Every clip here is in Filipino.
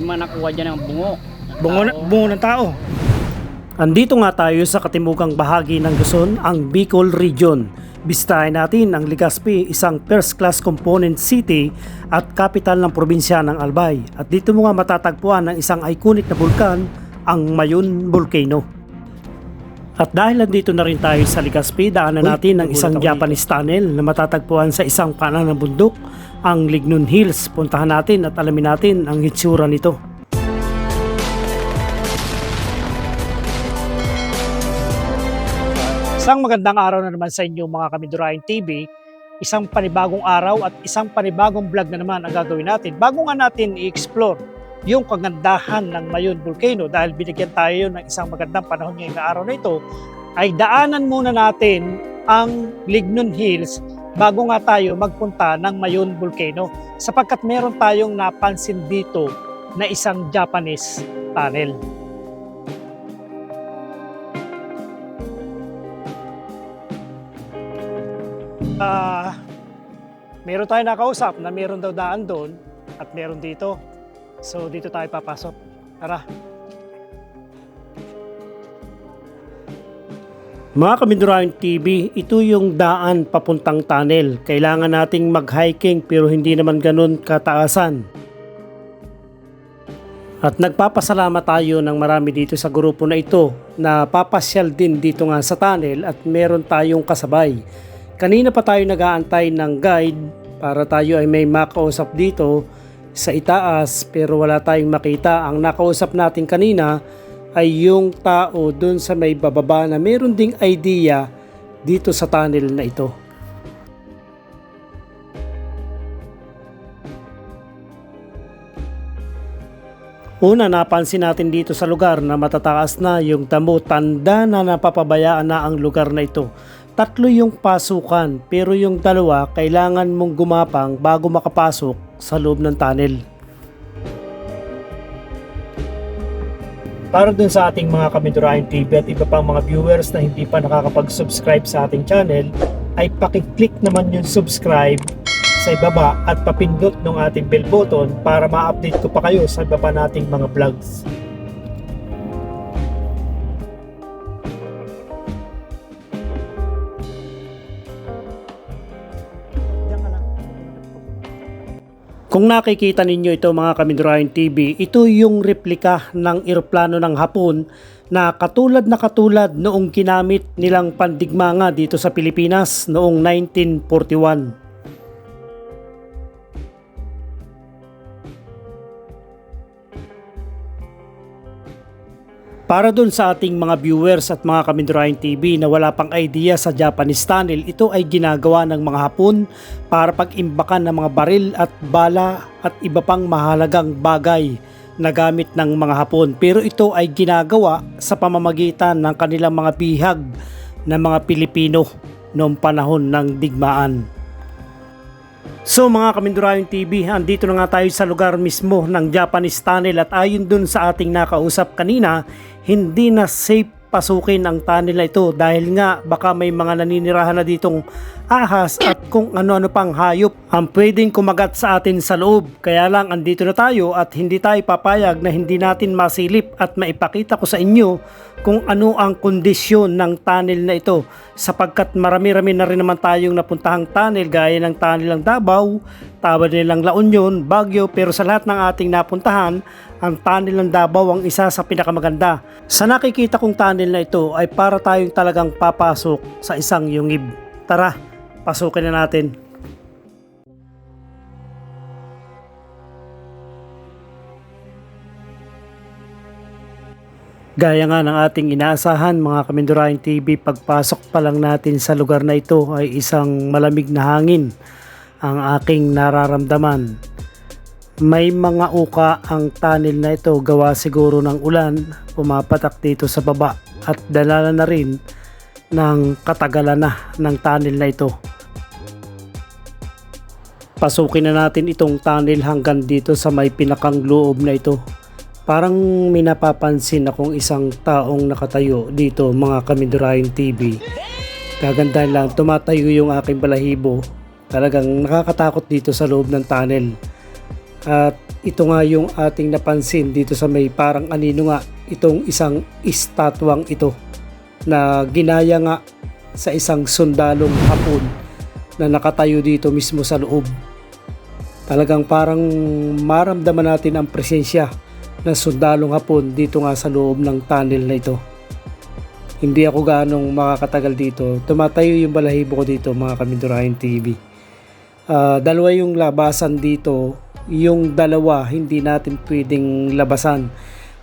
May mga nakuha dyan ng bungo. ng Bungo, tao. bungo ng tao. Andito nga tayo sa katimugang bahagi ng Luzon, ang Bicol Region. Bistahin natin ang Legazpi, isang first class component city at capital ng probinsya ng Albay. At dito mo nga matatagpuan ng isang iconic na bulkan, ang Mayon Volcano. At dahil nandito na rin tayo sa Legazpi, daanan natin ang isang Japanese tunnel na matatagpuan sa isang kanan ng bundok, ang Lignon Hills. Puntahan natin at alamin natin ang hitsura nito. Isang magandang araw na naman sa inyo mga Kamidurahin TV. Isang panibagong araw at isang panibagong vlog na naman ang gagawin natin. Bago nga natin i-explore yung kagandahan ng Mayon Volcano dahil binigyan tayo ng isang magandang panahon ngayong araw na ito, ay daanan muna natin ang Lignon Hills bago nga tayo magpunta ng Mayon Volcano sapagkat meron tayong napansin dito na isang Japanese tunnel. Ah, meron tayo nakausap na meron daw daan doon at meron dito. So dito tayo papasok. Tara. Mga Kamindurahin TV, ito yung daan papuntang tunnel. Kailangan nating mag-hiking pero hindi naman ganun kataasan. At nagpapasalamat tayo ng marami dito sa grupo na ito na papasyal din dito nga sa tunnel at meron tayong kasabay. Kanina pa tayo nag-aantay ng guide para tayo ay may makausap dito sa itaas pero wala tayong makita. Ang nakausap natin kanina ay yung tao dun sa may bababa na meron ding idea dito sa tunnel na ito. Una, napansin natin dito sa lugar na matataas na yung damo, tanda na napapabayaan na ang lugar na ito. Tatlo yung pasukan, pero yung dalawa kailangan mong gumapang bago makapasok sa loob ng tunnel. Para dun sa ating mga Kamidurahin TV at iba pang mga viewers na hindi pa nakakapag-subscribe sa ating channel, ay pakiclick naman yung subscribe sa ibaba at papindot ng ating bell button para ma-update ko pa kayo sa iba pa nating mga vlogs. Kung nakikita ninyo ito mga Kamindurahin TV, ito yung replika ng eroplano ng Hapon na katulad na katulad noong ginamit nilang pandigmanga dito sa Pilipinas noong 1941. Para dun sa ating mga viewers at mga Kamindurahin TV na wala pang idea sa Japanese tunnel, ito ay ginagawa ng mga Hapon para pag-imbakan ng mga baril at bala at iba pang mahalagang bagay na gamit ng mga Hapon. Pero ito ay ginagawa sa pamamagitan ng kanilang mga bihag ng mga Pilipino noong panahon ng digmaan. So mga Kamindurahin TV, andito na nga tayo sa lugar mismo ng Japanese tunnel at ayon dun sa ating nakausap kanina, hindi na safe pasukin ang tunnel na ito dahil nga baka may mga naninirahan na ditong ahas at kung ano-ano pang hayop ang pwedeng kumagat sa atin sa loob. Kaya lang andito na tayo at hindi tayo papayag na hindi natin masilip at maipakita ko sa inyo kung ano ang kondisyon ng tunnel na ito sapagkat marami-rami na rin naman tayong napuntahang tunnel gaya ng tunnel ng Davao, tawad nilang La Union, Baguio pero sa lahat ng ating napuntahan ang tunnel ng Davao ang isa sa pinakamaganda. Sa nakikita kong tunnel na ito ay para tayong talagang papasok sa isang yungib. Tara, pasukin na natin. Gaya nga ng ating inaasahan mga Kamindurahin TV, pagpasok pa lang natin sa lugar na ito ay isang malamig na hangin ang aking nararamdaman. May mga uka ang tunnel na ito gawa siguro ng ulan, pumapatak dito sa baba at dalala na rin ng katagalan na ng tunnel na ito. Pasukin na natin itong tunnel hanggang dito sa may pinakang loob na ito. Parang may napapansin akong isang taong nakatayo dito mga Kamindurahin TV. Gaganda lang, tumatayo yung aking balahibo. Talagang nakakatakot dito sa loob ng tunnel. At ito nga yung ating napansin dito sa may parang anino nga itong isang estatwang ito na ginaya nga sa isang sundalong hapon na nakatayo dito mismo sa loob. Talagang parang maramdaman natin ang presensya ng sundalong hapon dito nga sa loob ng tunnel na ito. Hindi ako ganong makakatagal dito. Tumatayo yung balahibo ko dito mga Kamindurahin TV. Ah, dalawa yung labasan dito. Yung dalawa hindi natin pwedeng labasan.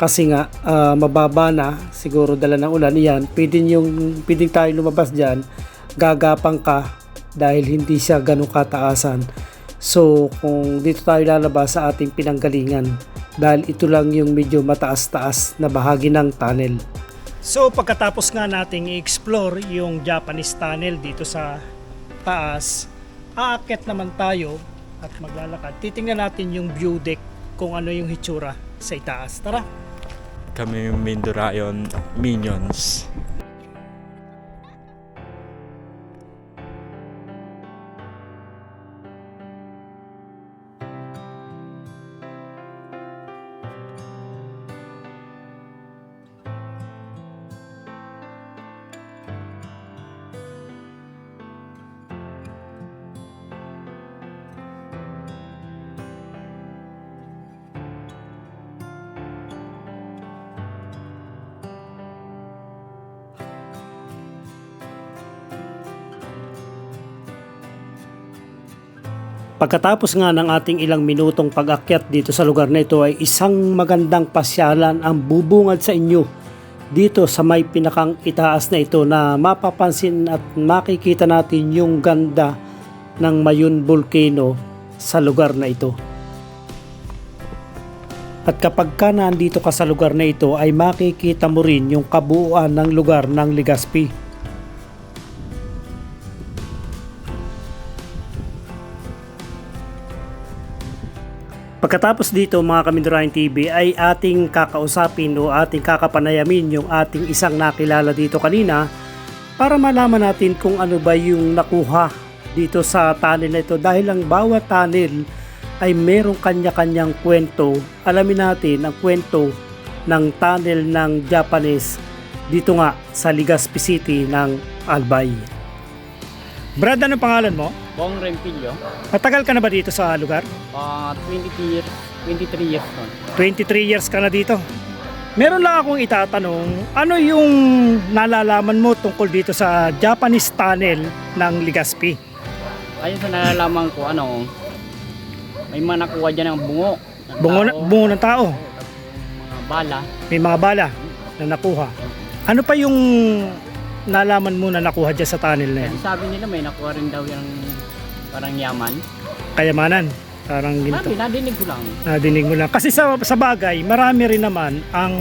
Kasi nga ah, mababa na siguro dala ng ulan yan. Pwedeng yung pwedeng tayo lumabas diyan. Gagapang ka dahil hindi siya ganong kataasan. So kung dito tayo lalabas sa ating pinanggalingan dahil ito lang yung medyo mataas-taas na bahagi ng tunnel. So pagkatapos nga nating i-explore yung Japanese tunnel dito sa taas, aakyat naman tayo at maglalakad. Titingnan natin yung view deck kung ano yung hitsura sa itaas. Tara! kami yung Mindurayon Minions. Pagkatapos nga ng ating ilang minutong pag-akyat dito sa lugar na ito ay isang magandang pasyalan ang bubungad sa inyo dito sa may pinakang itaas na ito na mapapansin at makikita natin yung ganda ng Mayun Volcano sa lugar na ito. At kapag ka nandito ka sa lugar na ito ay makikita mo rin yung kabuuan ng lugar ng Legazpi. Pagkatapos dito mga Kamindurahin TV ay ating kakausapin o ating kakapanayamin yung ating isang nakilala dito kanina para malaman natin kung ano ba yung nakuha dito sa tunnel na ito dahil ang bawat tunnel ay merong kanya-kanyang kwento. Alamin natin ang kwento ng tunnel ng Japanese dito nga sa Legazpi City ng Albay. Brad, ano pangalan mo? Bong Rempilyo, Matagal ka na ba dito sa lugar? uh, 20 years, 23 years nun. 23 years ka na dito. Meron lang akong itatanong, ano yung nalalaman mo tungkol dito sa Japanese tunnel ng Legazpi? Ayun sa nalalaman ko, ano, may mga nakuha dyan ng bungo. ng Bungo, na, tao. bungo ng tao, Mga bala. may mga bala na nakuha. Ano pa yung nalaman mo na nakuha dyan sa tunnel na yan? Kasi sabi nila may nakuha rin daw yung parang yaman. Kayamanan, parang Sabi, ginto. nadinig ko lang. Nadinig mo lang. Kasi sa, sa bagay, marami rin naman ang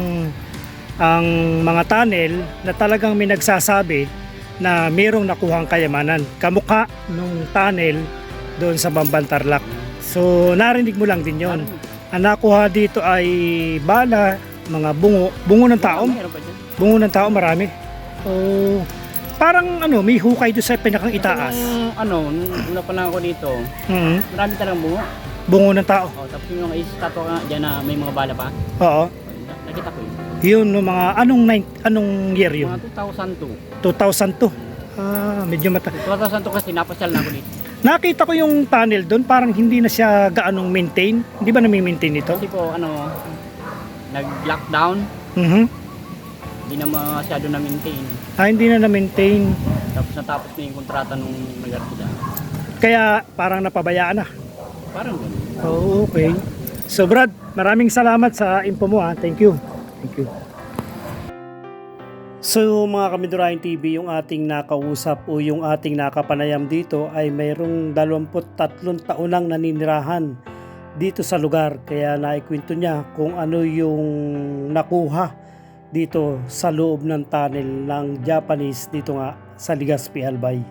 ang mga tunnel na talagang may nagsasabi na mayroong nakuhang kayamanan. Kamukha nung tunnel doon sa Bambantarlak. So narinig mo lang din yon. Ang nakuha dito ay bala, mga bungo, bungo ng tao. Bungo ng tao marami. Oh, parang ano, may hukay doon sa pinakang itaas. Yung, ano, nung una pa lang ako dito, Mhm. marami talagang bungo. Bungo ng tao. Oh, tapos yung mga istatwa nga dyan na may mga bala pa. Oo. Oh, na- nakita ko yun. Yun no mga anong nine, anong year yun? Mga 2002. 2002. Ah, medyo mata. 2002 kasi napasyal na ako dito. Nakita ko yung tunnel doon, parang hindi na siya gaanong maintain. Hindi ba nami-maintain ito? Kasi po, ano, nag-lockdown, Mhm. Hindi na masyado na maintain. Ah, hindi na na-maintain. Tapos natapos na yung kontrata nung nag-artida. Kaya parang napabayaan na. Parang ganun. Oh, okay. So Brad, maraming salamat sa info mo ha. Thank you. Thank you. So mga Kamidurahin TV, yung ating nakausap o yung ating nakapanayam dito ay mayroong 23 taon nang naninirahan dito sa lugar. Kaya naikwento niya kung ano yung nakuha dito sa loob ng tunnel ng Japanese dito nga sa Legazpi Albay.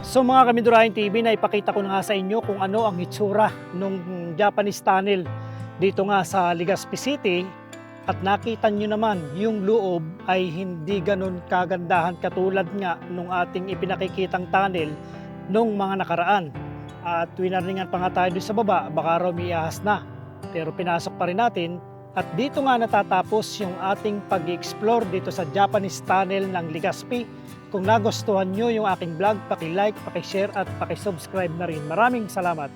So mga Kamidurahin TV, na ipakita ko na nga sa inyo kung ano ang itsura ng Japanese tunnel dito nga sa Legazpi City at nakita nyo naman yung loob ay hindi ganun kagandahan katulad nga nung ating ipinakikitang tunnel nung mga nakaraan. At winarningan pa nga tayo doon sa baba, baka raw may na. Pero pinasok pa rin natin at dito nga natatapos yung ating pag-explore dito sa Japanese Tunnel ng Legazpi. Kung nagustuhan nyo yung aking vlog, paki-like, paki-share at paki-subscribe na rin. Maraming salamat!